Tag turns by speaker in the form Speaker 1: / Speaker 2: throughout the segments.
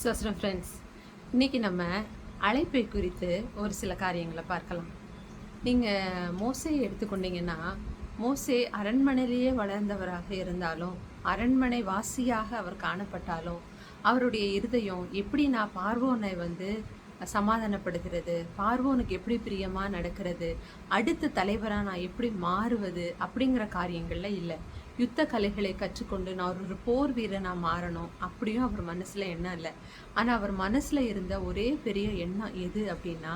Speaker 1: சோஸ்ரம் friends இன்னைக்கு நம்ம அழைப்பை குறித்து ஒரு சில காரியங்களை பார்க்கலாம். நீங்கள் மோசையை எடுத்துக்கொண்டீங்கன்னா மோசே அரண்மனையிலேயே வளர்ந்தவராக இருந்தாலும் அரண்மனை வாசியாக அவர் காணப்பட்டாலும் அவருடைய இருதயம் எப்படி நான் பார்வோனை வந்து சமாதானப்படுகிறது பார்வோனுக்கு எப்படி பிரியமாக நடக்கிறது அடுத்த தலைவராக நான் எப்படி மாறுவது அப்படிங்கிற காரியங்கள்ல இல்லை. யுத்த கலைகளை கற்றுக்கொண்டு நான் ஒரு போர் வீரனாக மாறணும். அப்படியும் அவர் மனசில் எண்ணம் இல்லை. ஆனால் அவர் மனசில் இருந்த ஒரே பெரிய எண்ணம் எது அப்படின்னா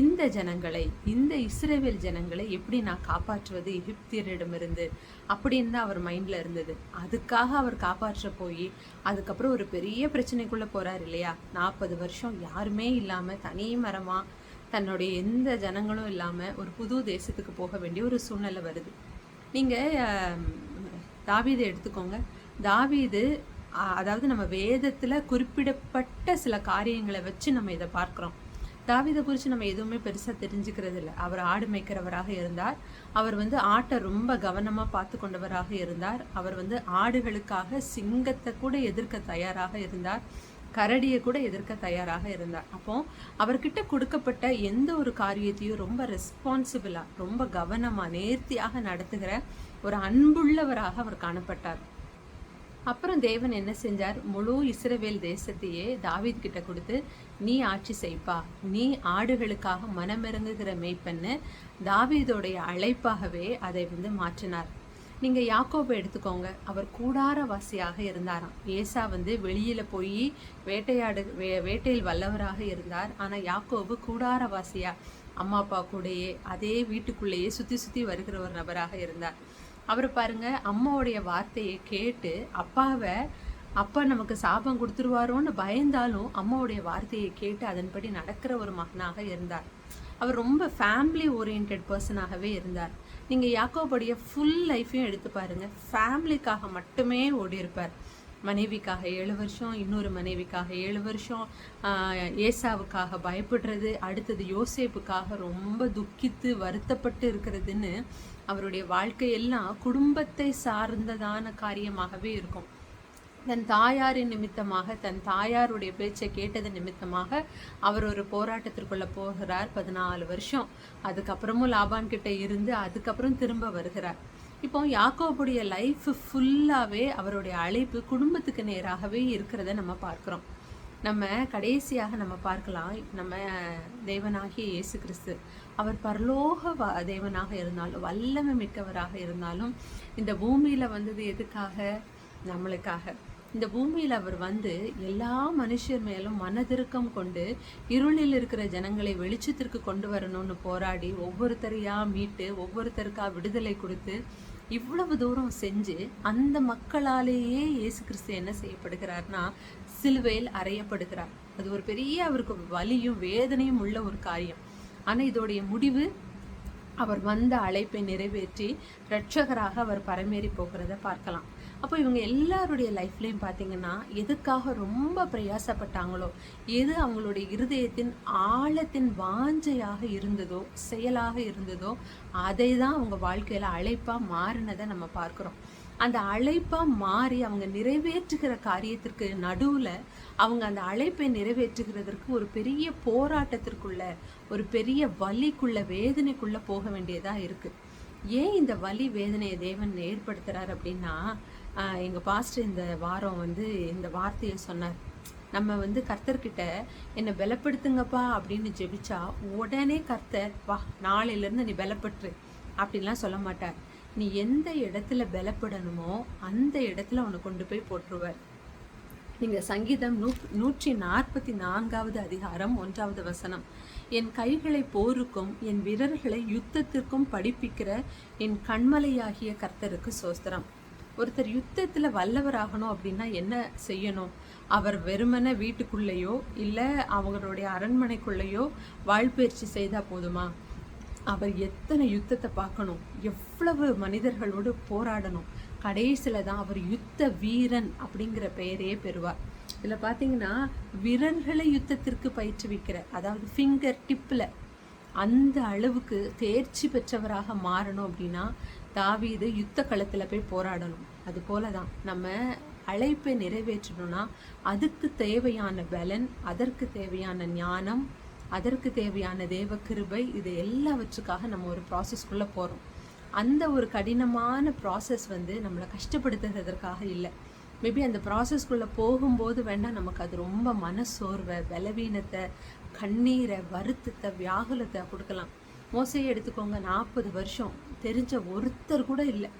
Speaker 1: இந்த ஜனங்களை இந்த இஸ்ரேவேல் ஜனங்களை எப்படி நான் காப்பாற்றுவது? எகிப்தியரிடமிருந்து. அப்படின்னு தான் அவர் மைண்டில் இருந்தது. அதுக்காக அவர் காப்பாற்ற போய் அதுக்கப்புறம் ஒரு பெரிய பிரச்சனைக்குள்ளே போகிறார் இல்லையா? நாற்பது வருஷம் யாருமே இல்லாமல் தனி மரமாக தன்னுடைய எந்த ஜனங்களும் இல்லாமல் ஒரு புது தேசத்துக்கு போக வேண்டிய ஒரு சூழ்நிலை வருது. நீங்கள் தாவீதை எடுத்துக்கோங்க. தாவீது அதாவது நம்ம வேதத்தில் குறிப்பிடப்பட்ட சில காரியங்களை வச்சு நம்ம இதை பார்க்குறோம். தாவீதை குறித்து நம்ம எதுவுமே பெருசாக தெரிஞ்சுக்கிறது இல்லை அவர் ஆடு மேய்க்கிறவராக இருந்தார். அவர் வந்து ஆட்டை ரொம்ப கவனமாக பார்த்து கொண்டவராக இருந்தார். அவர் வந்து ஆடுகளுக்காக சிங்கத்தை கூட எதிர்க்க தயாராக இருந்தார். கரடியை கூட எதிர்க்க தயாராக இருந்தார். அப்போ அவர்கிட்ட கொடுக்கப்பட்ட எந்த ஒரு காரியத்தையும் ரொம்ப ரெஸ்பான்சிபிளா ரொம்ப கவனமா நேர்த்தியாக நடத்துகிற ஒரு அன்புள்ளவராக அவர் காணப்பட்டார். அப்புறம் தேவன் என்ன செஞ்சார்? முழு இஸ்ரவேல் தேசத்தையே தாவீத் கிட்ட கொடுத்து நீ ஆட்சி செய்ப்பா. நீ ஆடுகளுக்காக மனமிறங்குகிற மேய்ப்பன்னு தாவீதோடைய அழைப்பாகவே அதை வந்து மாற்றினார். நீங்கள் யாக்கோபை எடுத்துக்கோங்க. அவர் கூடாரவாசியாக இருந்தாராம். ஏசா வந்து வெளியில் போய் வேட்டையாடு வே வேட்டையில் வல்லவராக இருந்தார். ஆனால் யாக்கோபு கூடாரவாசியாக அம்மா அப்பா கூடயே அதே வீட்டுக்குள்ளேயே சுற்றி சுற்றி வருகிற ஒரு நபராக இருந்தார். அவர் பாருங்க அம்மாவுடைய வார்த்தையை கேட்டு அப்பாவை அப்பா நமக்கு சாபம் கொடுத்துருவாரோன்னு பயந்தாலும் அம்மாவுடைய வார்த்தையை கேட்டு அதன்படி நடக்கிற ஒரு மகனாக இருந்தார். அவர் ரொம்ப ஃபேமிலி ஓரியன்ட் பர்சனாகவே இருந்தார். நீங்கள் யாக்கோபுடைய ஃபுல் லைஃப்பையும் எடுத்து பாருங்கள் ஃபேமிலிக்காக மட்டுமே ஓடி இருப்பார். மனைவிக்காக ஏழு வருஷம் இன்னொரு மனைவிக்காக ஏழு வருஷம். ஏசாவுக்காக பயப்படுறது அடுத்தது யோசேப்புக்காக ரொம்ப துக்கித்து வருத்தப்பட்டு இருக்கிறதுன்னு அவருடைய வாழ்க்கையெல்லாம் குடும்பத்தை சார்ந்ததான காரியமாகவே இருக்கும். தன் தாயாரின் நிமித்தமாக தன் தாயாருடைய பேச்சை கேட்டது நிமித்தமாக அவர் ஒரு போராட்டத்திற்குள்ள போகிறார் பதினாலு வருஷம். அதுக்கப்புறமும் லாபான் கிட்ட இருந்து அதுக்கப்புறம் திரும்ப வருகிறார். இப்போ யாக்கோபுடைய லைஃப் ஃபுல்லாகவே அவருடைய அழைப்பு குடும்பத்துக்கு நேராகவே இருக்கிறத நம்ம பார்க்குறோம். நம்ம கடைசியாக நம்ம பார்க்கலாம் நம்ம தேவனாகிய இயேசு கிறிஸ்து. அவர் பரலோக வ- தேவனாக இருந்தாலும் வல்லமை மிக்கவராக இருந்தாலும் இந்த பூமியில் வந்தது எதுக்காக? நம்மளுக்காக. இந்த பூமியில் அவர் வந்து எல்லா மனுஷர் மேலும் மனதிருக்கம் கொண்டு இருளில் இருக்கிற ஜனங்களை வெளிச்சத்திற்கு கொண்டு வரணும்னு போராடி ஒவ்வொருத்தரையா மீட்டு ஒவ்வொருத்தருக்கா விடுதலை கொடுத்து இவ்வளவு தூரம் செஞ்சு அந்த மக்களாலேயே இயேசு கிறிஸ்து என்ன செய்யப்படுகிறார்னா சிலுவையில் அறையப்படுகிறார். அது ஒரு பெரிய அவருக்கு வலியும் வேதனையும் உள்ள ஒரு காரியம். ஆனால் இதோடைய முடிவு அவர் வந்த அழைப்பை நிறைவேற்றி இரட்சகராக அவர் பரமேறி போகிறத பார்க்கலாம். அப்போ இவங்க எல்லாருடைய லைஃப்லேயும் பார்த்தீங்கன்னா எதுக்காக ரொம்ப பிரயாசப்பட்டாங்களோ எது அவங்களுடைய இருதயத்தின் ஆழத்தின் வாஞ்சையாக இருந்ததோ செயலாக இருந்ததோ அதை தான் அவங்க வாழ்க்கையில் அழைப்பாக மாறினதை நம்ம பார்க்குறோம். அந்த அழைப்பாக மாறி அவங்க நிறைவேற்றுகிற காரியத்திற்கு நடுவில் அவங்க அந்த அழைப்பை நிறைவேற்றுகிறதற்கு ஒரு பெரிய போராட்டத்திற்குள்ள ஒரு பெரிய வலிக்குள்ள வேதனைக்குள்ளே போக வேண்டியதாக இருக்குது ஏன் இந்த வலி வேதனையை தேவன் ஏற்படுத்துகிறார் அப்படின்னா எங்கள் பாஸ்டர் இந்த வாரம் வந்து இந்த வார்த்தையை சொன்னார். நம்ம வந்து கர்த்தர்கிட்ட என்னை பலப்படுத்துங்கப்பா அப்படின்னு ஜெபிச்சா உடனே கர்த்தர் வா நாளையிலேருந்து நீ பலப்பட்டுரு அப்படின்லாம் சொல்ல மாட்டார். நீ எந்த இடத்துல பலப்படணுமோ அந்த இடத்துல உன்னை கொண்டு போய் போட்டுருவார் நீங்கள் சங்கீதம் நூ நூற்றி நாற்பத்தி நான்காவது அதிகாரம் ஒன்றாவது வசனம். என் கைகளை போருக்கும் என் விரல்களை யுத்தத்திற்கும் படிப்பிக்கிற என் கண்மலையாகிய கர்த்தருக்கு சோஸ்திரம் ஒருத்தர் யுத்தத்துல வல்லவராகணும் அப்படின்னா என்ன செய்யணும்? அவர் வெறுமனை வீட்டுக்குள்ளேயோ இல்ல அவங்களுடைய அரண்மனைக்குள்ளேயோ வாழ்பயிற்சி செய்தா போதுமா? அவர் எத்தனை யுத்தத்தை பார்க்கணும்? எவ்வளவு மனிதர்களோடு போராடணும்? கடைசியில் தான் அவர் யுத்த வீரன் அப்படிங்கிற பெயரையே பெறுவார். இதுல பாத்தீங்கன்னா விரல்களை யுத்தத்திற்கு பயிற்றுவிக்கிற அதாவது ஃபிங்கர் டிப்ல அந்த அளவுக்கு தேர்ச்சி பெற்றவராக மாறணும் அப்படின்னா தாவீது யுத்த களத்தில் போய் போராடணும். அது போல தான் நம்ம அழைப்பை நிறைவேற்றணும்னா அதுக்கு தேவையான பலன் அதற்கு தேவையான ஞானம் அதற்கு தேவையான தேவ கிருபை இது எல்லாவற்றுக்காக நம்ம ஒரு ப்ராசஸ்க்குள்ளே போகிறோம் அந்த ஒரு கடினமான ப்ராசஸ் வந்து நம்மளை கஷ்டப்படுத்துறதற்காக இல்லை. மேபி அந்த ப்ராசஸ்க்குள்ளே போகும்போது வேண்டாம் நமக்கு அது ரொம்ப மனசோர்வை பலவீனத்தை கண்ணீரை வருத்தத்தை வியாகுலத்தை கொடுக்கலாம். மோசையை எடுத்துக்கோங்க. நாற்பது வருஷம். தெரிஞ்ச ஒருத்தர் கூட இல்லை.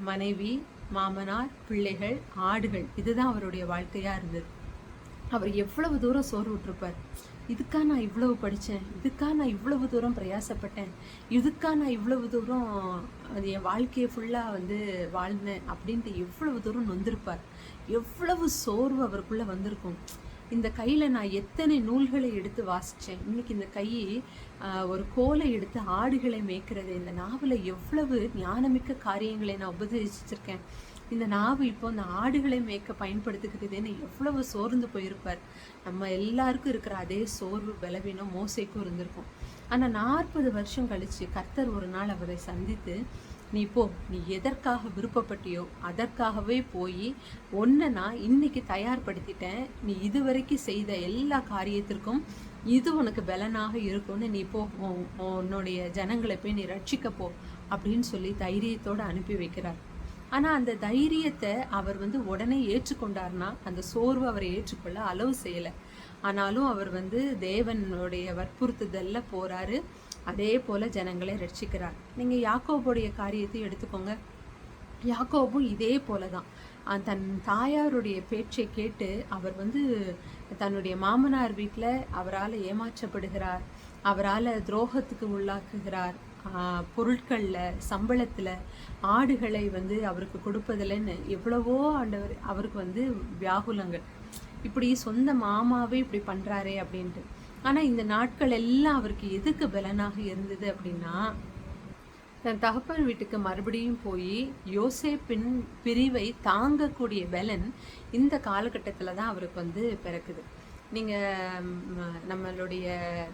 Speaker 1: மனைவி மாமனார் பிள்ளைகள் ஆடுகள் இதுதான் அவருடைய வாழ்க்கையாக இருந்தது. அவர் எவ்வளவு தூரம் சோறு விட்டுருப்பார். இதுக்காக நான் இவ்வளவு படித்தேன் இதுக்காக நான் இவ்வளவு தூரம் பிரயாசப்பட்டேன். இதுக்காக நான் இவ்வளவு தூரம் அது என் வாழ்க்கையை ஃபுல்லாக வந்து வாழ்ந்தேன் அப்படின்ட்டு எவ்வளவு தூரம் நொந்திருப்பார். எவ்வளவு சோர்வு அவருக்குள்ளே வந்திருக்கும். இந்த கையில் நான் எத்தனை நூல்களை எடுத்து வாசித்தேன் இன்னைக்கு இந்த கை ஒரு கோலை எடுத்து ஆடுகளை மேய்க்கிறது இந்த நாவலை எவ்வளவு ஞானமிக்க காரியங்களை நான் உபதேசிச்சிருக்கேன். இந்த நாவு இப்போ இந்த ஆடுகளை மேய்க்க பயன்படுத்துகிறதுன்னு எவ்வளவு சோர்ந்து போயிருப்பார். நம்ம எல்லாருக்கும் இருக்கிற அதே சோர்வு பலவீனம் மோசைக்கும் இருந்திருக்கும். ஆனால் நாற்பது வருஷம் கழித்து கர்த்தர் ஒரு நாள் அவரை சந்தித்து நீ போ நீ எதற்காக விருப்பப்பட்டியோ அதற்காகவே போய் ஒன்றை நான் இன்னைக்கு தயார்படுத்திட்டேன். நீ இதுவரைக்கும் செய்த எல்லா காரியத்திற்கும் இது உனக்கு பலனாக இருக்கும்னு நீ போ உன்னுடைய ஜனங்களை போய் நீ ரட்சிக்க போ அப்படின்னு சொல்லி தைரியத்தோடு அனுப்பி வைக்கிறார். ஆனால் அந்த தைரியத்தை அவர் வந்து உடனே ஏற்றுக்கொண்டார்னா அந்த சோர்வு அவரை ஏற்றுக்கொள்ள அளவு செய்யலை. ஆனாலும் அவர் வந்து தேவனுடைய வற்புறுத்துதலில் போகிறாரு அதே போல் ஜனங்களை ரட்சிக்கிறார். நீங்கள் யாக்கோபுடைய காரியத்தை எடுத்துக்கோங்க. யாக்கோபும் இதே போல தான் தன் தாயாருடைய பேச்சை கேட்டு அவர் வந்து தன்னுடைய மாமனார் வீட்டில் அவரால் ஏமாற்றப்படுகிறார். அவரால் துரோகத்துக்கு உள்ளாக்குகிறார். பொருட்களில் சம்பளத்தில் ஆடுகளை வந்து அவருக்கு கொடுப்பதில்லைன்னு எவ்வளவோ ஆண்டவர் அவருக்கு வந்து வியாகுலங்கள். இப்படி சொந்த மாமாவே இப்படி பண்ணுறாரே அப்படின்ட்டு. ஆனால் இந்த நாட்கள் எல்லாம் அவருக்கு எதுக்கு பலனாக இருந்தது அப்படின்னா தன் தகப்பன் வீட்டுக்கு மறுபடியும் போய் யோசேப்பின் பிரிவை தாங்கக்கூடிய பலன் இந்த காலகட்டத்தில் தான் அவருக்கு வந்து பிறக்குது. நீங்கள் நம்மளுடைய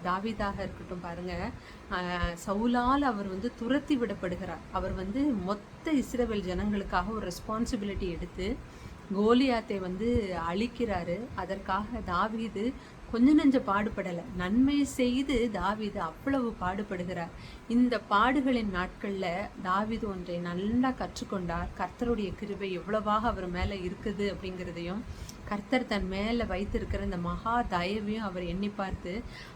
Speaker 1: தாவிதாக இருக்கட்டும் பாருங்கள் சவுலால் அவர் வந்து துரத்தி விடப்படுகிறார். அவர் வந்து மொத்த இஸ்ரேல் ஜனங்களுக்காக ஒரு ரெஸ்பான்சிபிலிட்டி எடுத்து கோலியாத்தை வந்து அழிக்கிறாரு. அதற்காக தாவீது கொஞ்ச நெஞ்ச பாடுபடலை. நன்மை செய்து தாவிது அவ்வளவு பாடுபடுகிறார். இந்த பாடுகளின் நாட்களில் தாவிது ஒன்றை நல்லா கற்றுக்கொண்டார். கர்த்தருடைய கிருபை எவ்வளவாக அவர் மேலே இருக்குது அப்படிங்கிறதையும் கர்த்தர் தன் மேலே வைத்திருக்கிற இந்த மகா தயவையும் அவர் எண்ணி பார்த்து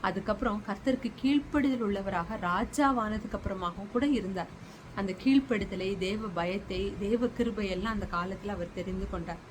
Speaker 1: அதுக்கப்புறம் கர்த்தருக்கு கீழ்ப்படுதல் உள்ளவராக ராஜாவானதுக்கு அப்புறமாகவும் கூட இருந்தார். அந்த கீழ்ப்படுதலை தேவ பயத்தை தேவ கிருபையெல்லாம் அந்த காலத்தில் அவர் தெரிந்து கொண்டார்.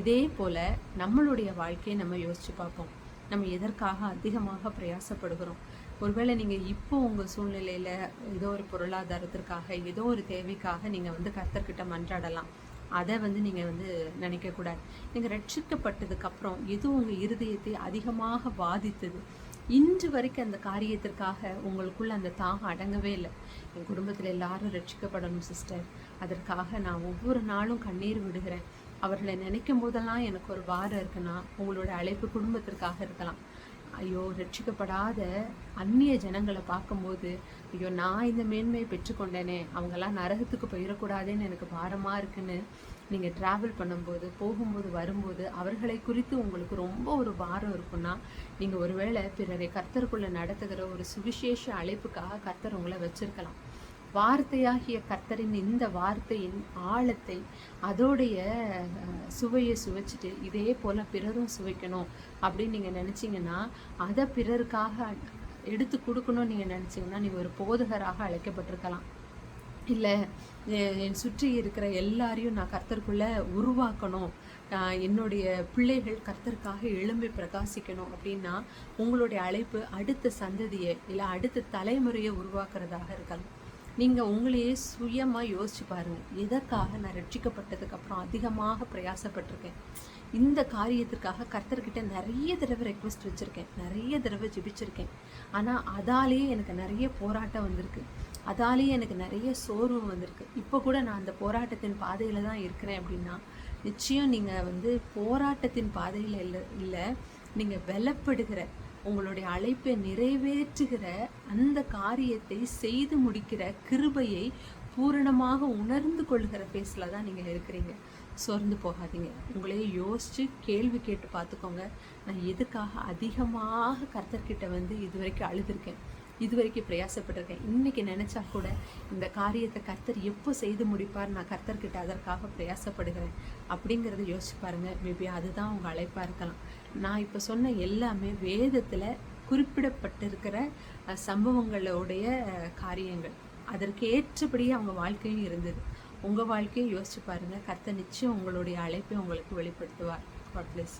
Speaker 1: இதே போல் நம்மளுடைய வாழ்க்கையை நம்ம யோசிச்சு பார்ப்போம். நம்ம எதற்காக அதிகமாக பிரயாசப்படுகிறோம்? ஒருவேளை நீங்கள் இப்போ உங்கள் சூழ்நிலையில் ஏதோ ஒரு பொருளாதாரத்திற்காக ஏதோ ஒரு தேவைக்காக நீங்கள் வந்து கர்த்தர்கிட்ட மன்றாடலாம். அதை வந்து நீங்கள் வந்து நினைக்கக்கூடாது. நீங்கள் ரட்சிக்கப்பட்டதுக்கப்புறம் எது உங்கள் இருதயத்தை அதிகமாக பாதித்தது? இன்று வரைக்கும் அந்த காரியத்திற்காக உங்களுக்குள்ள அந்த தாகம் அடங்கவே இல்லை. என் குடும்பத்தில் எல்லாரும் ரட்சிக்கப்படணும் சிஸ்டர் அதற்காக நான் ஒவ்வொரு நாளும் கண்ணீர் விடுகிறேன். அவர்களை நினைக்கும் போதெல்லாம் எனக்கு ஒரு வாரம் இருக்குன்னா உங்களோட அழைப்பு குடும்பத்திற்காக இருக்கலாம். ஐயோ ரட்சிக்கப்படாத அந்நிய ஜனங்களை பார்க்கும்போது ஐயோ நான் இந்த மேன்மையை பெற்றுக்கொண்டேனே அவங்கெல்லாம் நரகத்துக்கு போயிடக்கூடாதுன்னு எனக்கு பாரமாக இருக்குன்னு நீங்கள் ட்ராவல் பண்ணும்போது போகும்போது வரும்போது அவர்களை குறித்து உங்களுக்கு ரொம்ப ஒரு பாரம் இருக்குன்னா நீங்கள் ஒருவேளை பிறரை கர்த்தருக்குள்ளே நடத்துகிற ஒரு சுவிசேஷ அழைப்புக்காக கர்த்தர் உங்களை வச்சுருக்கலாம். வார்த்தையாகிய கர்த்தரின் இந்த வார்த்தையின் ஆழத்தை அதோடைய சுவையை சுவைச்சிட்டு இதே போல் பிறரும் சுவைக்கணும் அப்படின்னு நீங்கள் நினச்சிங்கன்னா அதை பிறருக்காக எடுத்து கொடுக்கணும்னு நீங்கள் நினச்சிங்கன்னா நீங்கள் ஒரு போதகராக அழைக்கப்பட்டிருக்கலாம். இல்லை என் சுற்றி இருக்கிற எல்லாரையும் நான் கர்த்தருக்குள்ளே உருவாக்கணும். என்னுடைய பிள்ளைகள் கர்த்தருக்காக எழும்பி பிரகாசிக்கணும் அப்படின்னா உங்களுடைய அழைப்பு அடுத்த சந்ததியை இல்லை அடுத்த தலைமுறையை உருவாக்குறதாக இருக்கலாம். நீங்கள் உங்களையே சுயமாக யோசிச்சு பாருங்கள் எதற்காக நான் ரட்சிக்கப்பட்டதுக்கப்புறம் அதிகமாக பிரயாசப்பட்டிருக்கேன்? இந்த காரியத்திற்காக கர்த்தர்கிட்ட நிறைய தடவை ரெக்வஸ்ட் வச்சுருக்கேன். நிறைய தடவை ஜெபிச்சிருக்கேன். ஆனால் அதாலேயே எனக்கு நிறைய போராட்டம் வந்திருக்கு. அதாலேயே எனக்கு நிறைய சோர்வு வந்திருக்கு. இப்போ கூட நான் அந்த போராட்டத்தின் பாதையில் தான் இருக்கிறேன் அப்படின்னா நிச்சயம் நீங்கள் வந்து போராட்டத்தின் பாதையில் இல்லை இல்லை நீங்கள் வெலப்படுகிற உங்களுடைய அழைப்பை நிறைவேற்றுகிற அந்த காரியத்தை செய்து முடிக்கிற கிருபையை பூரணமாக உணர்ந்து கொள்கிற பேஸில் தான் நீங்கள் இருக்கிறீங்க. சோர்ந்து போகாதீங்க. உங்களையே யோசித்து கேள்வி கேட்டு பார்த்துக்கோங்க. நான் எதுக்காக அதிகமாக கர்த்தர்கிட்ட வந்து இது வரைக்கும் அழுதுருக்கேன்? இது வரைக்கும் பிரயாசப்பட்டிருக்கேன். இன்றைக்கி நினச்சா கூட இந்த காரியத்தை கர்த்தர் எப்போ செய்து முடிப்பார் நான் கர்த்தர்கிட்ட அதற்காக பிரயாசப்படுகிறேன் அப்படிங்கிறத யோசிச்சு பாருங்கள் மேபி அதுதான் உங்கள் அழைப்பாக இருக்கலாம். நான் இப்போ சொன்ன எல்லாமே வேதத்தில் குறிப்பிடப்பட்டிருக்கிற சம்பவங்களுடைய காரியங்கள். அதற்கு ஏற்றபடி அவங்க வாழ்க்கையும் இருந்தது. உங்கள் வாழ்க்கையை யோசிச்சு பாருங்கள் கர்த்தர் நிச்சயம் உங்களுடைய அழைப்பை உங்களுக்கு வெளிப்படுத்துவார். God bless